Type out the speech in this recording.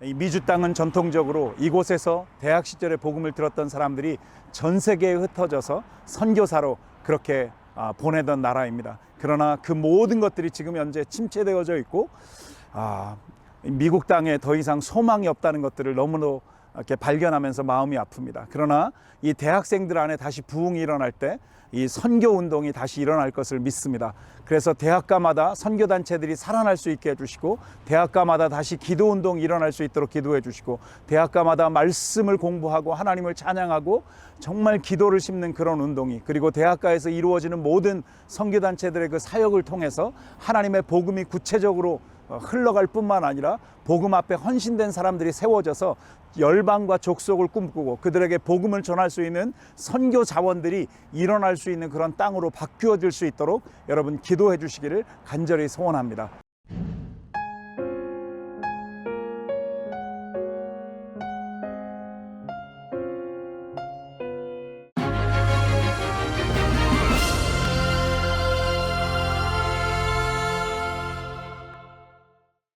이 미주 땅은 전통적으로 이곳에서 대학 시절에 복음을 들었던 사람들이 전 세계에 흩어져서 선교사로 그렇게 아, 보내던 나라입니다. 그러나 그 모든 것들이 지금 현재 침체되어져 있고 아, 미국 땅에 더 이상 소망이 없다는 것들을 너무도 이렇게 발견하면서 마음이 아픕니다. 그러나 이 대학생들 안에 다시 부흥이 일어날 때 이 선교 운동이 다시 일어날 것을 믿습니다. 그래서 대학가마다 선교 단체들이 살아날 수 있게 해주시고 대학가마다 다시 기도 운동이 일어날 수 있도록 기도해 주시고 대학가마다 말씀을 공부하고 하나님을 찬양하고 정말 기도를 심는 그런 운동이 그리고 대학가에서 이루어지는 모든 선교 단체들의 그 사역을 통해서 하나님의 복음이 구체적으로 어, 흘러갈 뿐만 아니라 복음 앞에 헌신된 사람들이 세워져서 열방과 족속을 꿈꾸고 그들에게 복음을 전할 수 있는 선교 자원들이 일어날 수 있는 그런 땅으로 바뀌어질 수 있도록 여러분 기도해 주시기를 간절히 소원합니다.